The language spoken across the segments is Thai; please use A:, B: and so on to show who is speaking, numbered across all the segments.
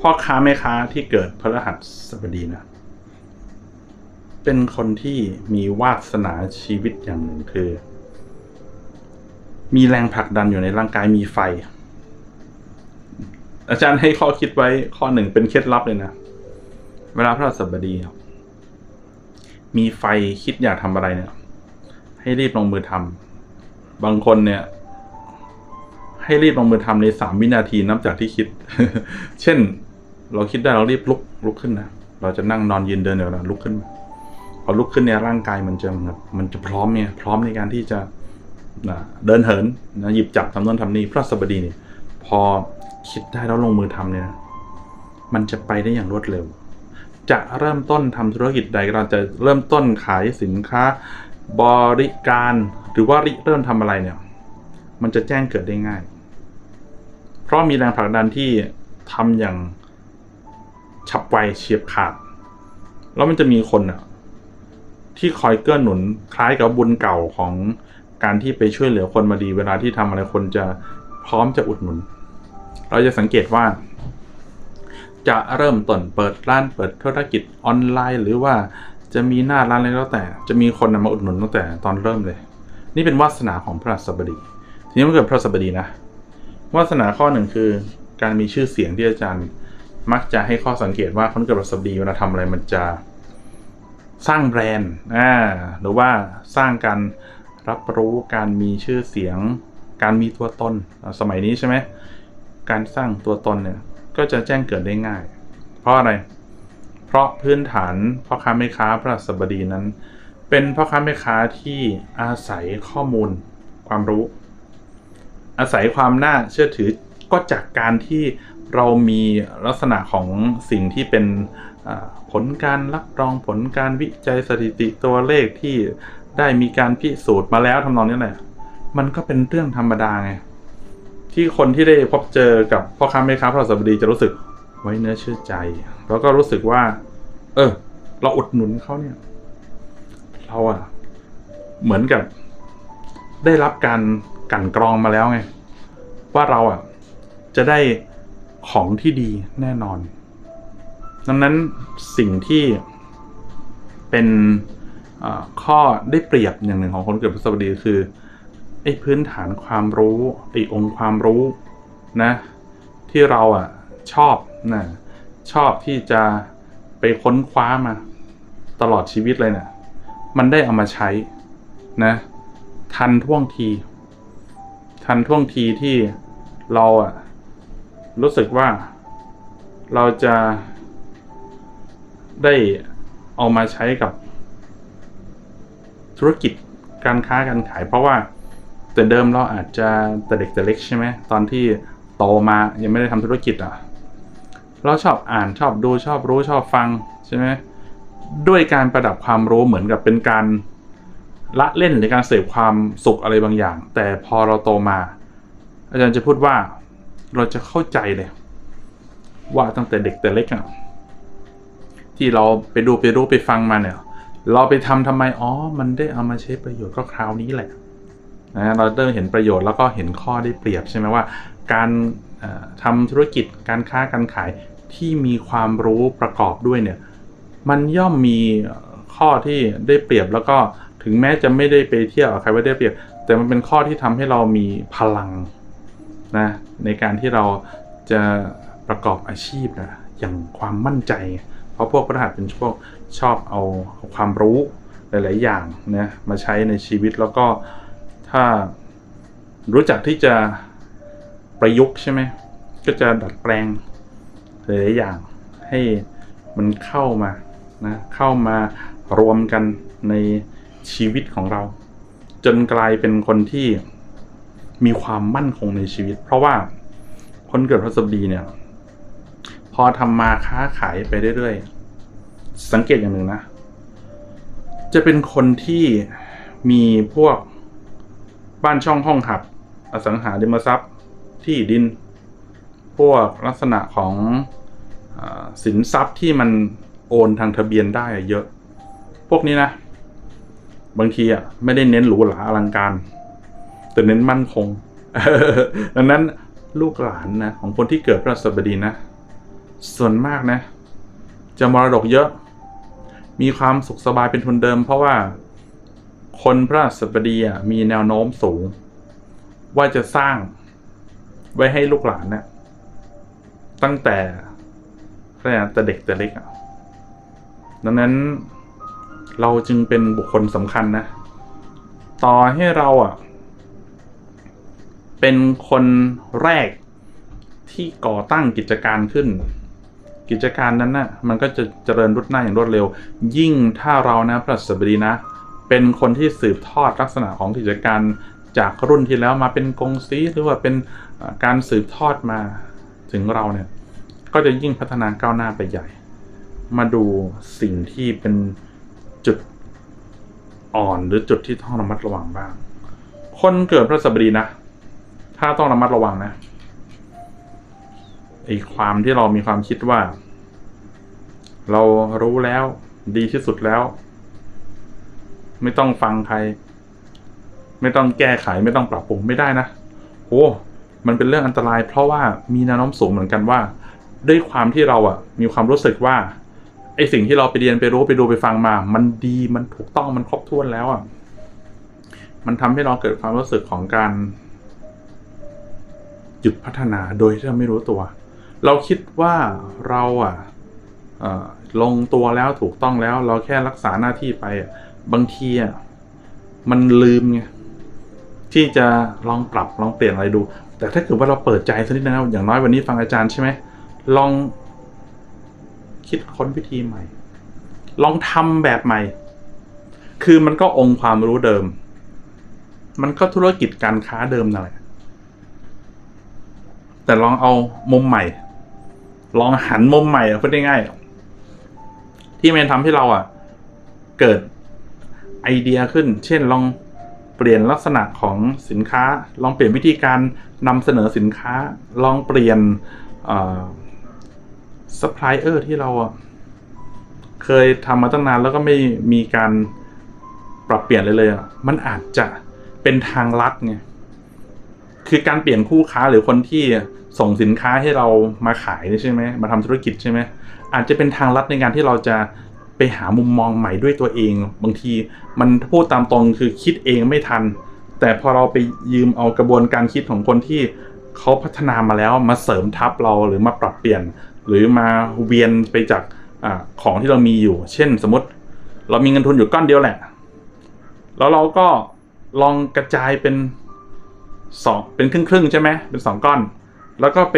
A: พ่อค้าแม่ค้าที่เกิดพฤหัสบดีนะ เป็นคนที่มีวาสนาชีวิตอย่างหนึ่งคือ มีแรงผลักดันอยู่ในร่างกายมีไฟ อาจารย์ให้ข้อคิดไว้ข้อหนึ่งเป็นเคล็ดลับเลยนะ เวลาพระหัสบดี มีไฟคิดอยากทำอะไรเนี่ย ให้รีบลงมือทำบางคนเนี่ย ให้รีบลงมือทำในสามวินาทีนับจากที่คิด เช่น เราคิดได้เรารีบลุกลุกขึ้นนะ เราจะนั่งนอนยืนเดินเดี๋ยวเราลุกขึ้น พอลุกขึ้นเนี่ยร่างกายมันจะแบบมันจะพร้อมเนี่ยพร้อมในการที่จะนะเดินเหินนะหยิบจับทำโน่นทำนี่พระสบดีเนี่ยพอคิดได้แล้วลงมือทำเนี่ย มันจะไปได้อย่างรวดเร็ว จะเริ่มต้นทำธุรกิจใดก็ตาจะเริ่มต้นขายสินค้า บริการหรือว่าริเริ่มทำอะไรเนี่ย มันจะแจ้งเกิดได้ง่าย เพราะมีแรงผลักดันที่ทำอย่างฉับไวเฉียบขาด แล้วมันจะมีคนอะที่คอยเกื้อหนุนคล้ายกับบุญเก่าของการที่ไปช่วยเหลือคนมาดี เวลาที่ทำอะไรคนจะพร้อมจะอุดหนุน เราจะสังเกตว่า จะเริ่มต้นเปิดร้านเปิดธุรกิจออนไลน์ หรือว่าจะมีหน้าร้านอะไรแล้วแต่ จะมีคนมาอุดหนุนตั้งแต่ตอนเริ่มเลย นี่เป็นวาสนาของพระราสบดี ทีนี้มื่อเกิดพระสบดีนะวาสนาข้อหนึ่งคือ การมีชื่อเสียงที่อาจารย์มักจะให้ข้อสังเกตว่าคนเกิดพระสบดีเวลาทำอะไรมันจะสร้างแบรนด์อ่าหรือว่าสร้างการรับรู้การมีชื่อเสียง การมีตัวตนสมัยนี้ใช่ไหมการสร้างตัวตนเนี่ยก็จะแจ้งเกิดได้ง่าย เพราะอะไร เพราะพื้นฐานพ่อค้าแม่ค้าพระสบดีนั้น เป็นพ่อค้าแม่ค้าที่อาศัยข้อมูลความรู้ อาศัยความน่าเชื่อถือก็จากการที่เรามีลักษณะของสิ่งที่เป็นผลการรับรองผลการวิจัยสถิติตัวเลขที่ได้มีการพิสูจน์มาแล้วทำนองนี้แหละ มันก็เป็นเรื่องธรรมดาไง ที่คนที่ได้พบเจอกับพ่อค้าแม่ค้าพระสบดีจะรู้สึกไว้เนื้อเชื่อใจ แล้วก็รู้สึกว่า เออ เราอุดหนุนเขาเนี่ย เราอะเหมือนกับได้รับการ กันกรองมาแล้วไง ว่าเราอะ จะได้ของที่ดีแน่นอน ดังนั้นสิ่งที่เป็นข้อได้เปรียบอย่างหนึ่งของคนเกิดพฤษบดีคือไอ้พื้นฐานความรู้ไอ้องค์ความรู้นะ ที่เราอะชอบนะชอบที่จะไปค้นคว้ามา ตลอดชีวิตเลยเนะี่ยมันได้เอามาใช้นะ ทันท่วงที ทันท่วงทีที่เราอะรู้สึกว่าเราจะได้เอามาใช้กับธุรกิจการค้าการขาย เพราะว่าแต่เดิมเราอาจจะแต่เด็กแต่เล็กใช่ไหมตอนที่โตมายังไม่ได้ทำธุรกิจอะ เราชอบอ่านชอบดูชอบรู้ชอบฟังใช่ไหมด้วยการประดับความรู้เหมือนกับเป็นการ ละเล่นหรือการเสพความสุขอะไรบางอย่าง แต่พอเราโตมา อาจารย์จะพูดว่าเราจะเข้าใจเลย ว่าตั้งแต่เด็กแต่เล็กอะที่เราไปดูไปรู้ไปฟังมาเนี่ย เราไปทำทำไมอ๋อมันได้เอามาใช้ประโยชน์ก็คราวนี้แหละนะเราเริ่มเห็นประโยชน์แล้วก็เห็นข้อได้เปรียบใช่ไหมว่า การเอ่อทำธุรกิจการค้าการขายที่มีความรู้ประกอบด้วยเนี่ย มันย่อมมีข้อที่ได้เปรียบแล้วก็ ถึงแม้จะไม่ได้ไปเที่ยวใครว่าได้เปรียบ แต่มันเป็นข้อที่ทำให้เรามีพลังนะในการที่เราจะประกอบอาชีพนะอย่างความมั่นใจ เพราะพวกพระหัสเป็นพวกชอบเอาความรู้หลาย ๆ อย่างนะมาใช้ในชีวิตแล้วก็ถ้ารู้จักที่จะประยุกต์ใช่ไหมก็จะดัดแปลงหลายๆอย่างให้มันเข้ามานะเข้ามารวมกันใน ชีวิตของเรา จนกลายเป็นคนที่มีความมั่นคงในชีวิต เพราะว่าคนเกิดพฤษภดีเนี่ย พอทำมาค้าขายไปเรื่อยๆสังเกตอย่างหนึ่งนะ จะเป็นคนที่มีพวกบ้านช่องห้องหับ อสังหาริมทรัพย์ที่ดิน พวกลักษณะของอสินทรัพย์ที่มันโอนทางทะเบียนได้เยอะ พวกนี้นะ บางทีอะไม่ได้เน้นหรูหราอลังการ แต่เน้นมั่นคง ดังนั้นลูกหลานนะของคนที่เกิดพระสบดีนะ ส่วนมากนะ จะมรดกเยอะ มีความสุขสบายเป็นทุนเดิม เพราะว่าคนพระราชบดีอะมีแนวโน้มสูง ว่าจะสร้างไว้ให้ลูกหลานเนี่ยตั้งแต่ตั้งแต่เด็กแต่เล็กอะดังนั้น เราจึงเป็นบุคคลสำคัญนะ ต่อให้เราอะ เป็นคนแรกที่ก่อตั้งกิจการขึ้น กิจการนั้นน่ะมันก็จะเจริญรุดหน้าอย่างรวดเร็ว ยิ่งถ้าเรานะพระสับดีนะ เป็นคนที่สืบทอดลักษณะของกิจการจากรุ่นที่แล้วมาเป็นกงซีหรือว่าเป็นการสืบทอดมาถึงเราเนี่ย ก็จะยิ่งพัฒนาก้าวหน้าไปใหญ่ มาดูสิ่งที่เป็น จุดอ่อนหรือจุดที่ต้องระมัดระวังบ้าง คนเกิดพระสับดีนะ ถ้าต้องระมัดระวังนะไอความที่เรามีความคิดว่า เรารู้แล้วดีที่สุดแล้ว ไม่ต้องฟังใคร ไม่ต้องแก้ไขไม่ต้องปรับปรุงไม่ได้นะโอ้มันเป็นเรื่องอันตราย เพราะว่ามีแนวโน้มสูงเหมือนกันว่า ด้วยความที่เราอะมีความรู้สึกว่า ไอสิ่งที่เราไปเรียนไปรู้ไปดูไปฟังมา มันดีมันถูกต้องมันครบถ้วนแล้วอะมันทำให้เราเกิดความรู้สึกของการหยุดพัฒนาโดยที่เราไม่รู้ตัว เราคิดว่าเราอะลงตัวแล้วถูกต้องแล้ว เราแค่รักษาหน้าที่ไปอะบางทีอะมันลืมไงที่จะลองปรับลองเปลี่ยนอะไรดู แต่ถ้าเกิดว่าเราเปิดใจสักนิดนึงนะอย่างน้อยวันนี้ฟังอาจารย์ใช่ไหมลอง คิดค้นวิธีใหม่ ลองทำแบบใหม่ คือมันก็องค์ความรู้เดิม มันก็ธุรกิจการค้าเดิมนั่นแหละแต่ลองเอามุมใหม่ ลองหันมุมใหม่พูดง่ายๆที่มันทำให้เราอะ เกิดไอเดียขึ้น เช่นลองเปลี่ยนลักษณะของสินค้า ลองเปลี่ยนวิธีการนำเสนอสินค้า ลองเปลี่ยน ซัพพลายเออร์ที่เราเคยทำมาตั้งนานแล้วก็ไม่มีการปรับเปลี่ยนเลยเลยอะมันอาจจะเป็นทางลัดไงคือการเปลี่ยนคู่ค้าหรือคนที่ส่งสินค้าให้เรามาขายนี่ใช่ไหมมาทำธุรกิจใช่ไหมอาจจะเป็นทางลัดในการที่เราจะไปหามุมมองใหม่ด้วยตัวเอง บางทีมันพูดตามตรงคือคิดเองไม่ทัน แต่พอเราไปยืมเอากระบวนการคิดของคนที่เขาพัฒนามาแล้วมาเสริมทับเราหรือมาปรับเปลี่ยน หรือมาเวียนไปจากอของที่เรามีอยู่ เช่นสมมติเรามีเงินทุนอยู่ก้อนเดียวแหละ แล้วเราก็ลองกระจายเป็นสองเป็นครึ่งครึ่งใช่ไหมเป็นสองก้อน แล้วก็ไป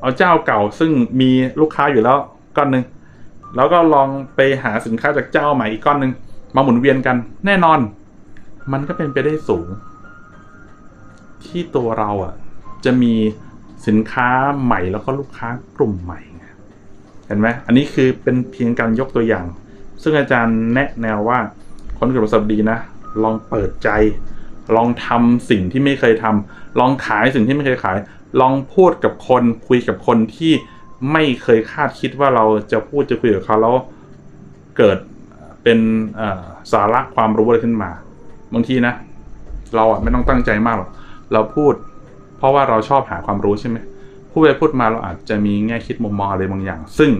A: เอาเจ้าเก่าซึ่งมีลูกค้าอยู่แล้วก้อนหนึ่งแล้วก็ลองไปหาสินค้าจากเจ้าใหม่อีกก้อนหนึ่งมาหมุนเวียนกัน แน่นอน มันก็เป็นไปได้สูง ที่ตัวเราอะ จะมี สินค้าใหม่แล้วก็ลูกค้ากลุ่มใหม่ไงเห็นไหมอันนี้คือเป็นเพียงการยกตัวอย่าง ซึ่งอาจารย์แนะแนวว่าคนเกิดประสบดีนะ ลองเปิดใจ ลองทำสิ่งที่ไม่เคยทำลองขายสิ่งที่ไม่เคยขาย ลองพูดกับคนคุยกับคนที่ไม่เคยคาดคิดว่าเราจะพูดจะคุยกับเขาแล้วเกิดเป็นสาระความรู้อะไรขึ้นมาบางทีนะ เราอะไม่ต้องตั้งใจมากหรอกเราพูด เพราะว่าเราชอบหาความรู้ใช่ไหมพูดไปพูดมาเราอาจจะมีแง่คิดมุมมองอะไรบางอย่าง ซึ่ง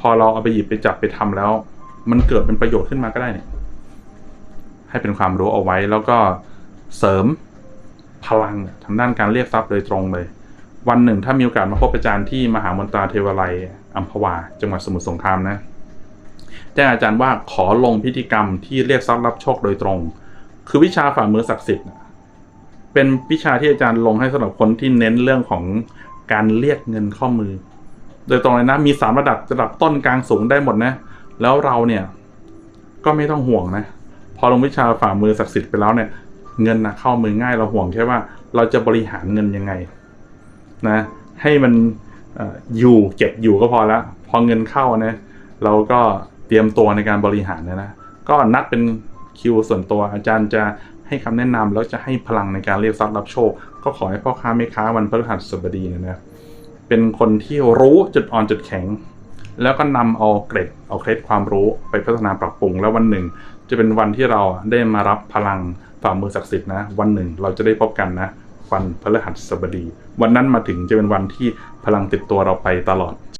A: พอเราเอาไปหยิบไปจับไปทำแล้ว มันเกิดเป็นประโยชน์ขึ้นมาก็ได้เนี่ยให้เป็นความรู้เอาไว้แล้วก็เสริมพลังทางด้านการเรียกทรัพย์โดยตรงเลย วันหนึ่งถ้ามีโอกาสมาพบอาจารย์ที่มหามนตราเทวาลัยอัมพวา จังหวัดสมุทรสงครามนะแจ้งอาจารย์ว่าขอลงพิธีกรรมที่เรียกทรัพย์รับโชคโดยตรง คือวิชาฝ่ามือศักดิ์สิทธิ์ เป็นวิชาที่อาจารย์ลงให้สำหรับคนที่เน้นเรื่องของการเรียกเงินเข้ามือ โดยตรงเลยนะ มีสามระดับระดับต้นกลางสูงได้หมดนะ แล้วเราเนี่ยก็ไม่ต้องห่วงนะ พอลงวิชาฝ่ามือศักดิ์สิทธิ์ไปแล้วเนี่ย เงินนะเข้ามือง่ายเราห่วงแค่ว่าเราจะบริหารเงินยังไงนะ ให้มันเอ่ออยู่เก็บอยู่ก็พอละพอเงินเข้านะเราก็เตรียมตัวในการบริหารนะนะก็นัดเป็นคิวส่วนตัวอาจารย์จะ ให้คำแนะนำแล้วจะให้พลังในการเรียกทรัพย์รับโชค ก็ขอให้พ่อค้าแม่ค้าวันพฤหัสบดีนยนะเป็นคนที่รู้จุดอ่อนจุดแข็ง แล้วก็นำเอาเกร็ดเอาเคล็ดความรู้ไปพัฒนาปรับปรุง แล้ววันหนึ่ง จะเป็นวันที่เราได้มารับพลังฝ่ามือศักดิ์สิทธิ์นะ วันหนึ่งเราจะได้พบกันนะวันพฤหัสบดี วันนั้นมาถึงจะเป็นวันที่พลังติดตัวเราไปตลอด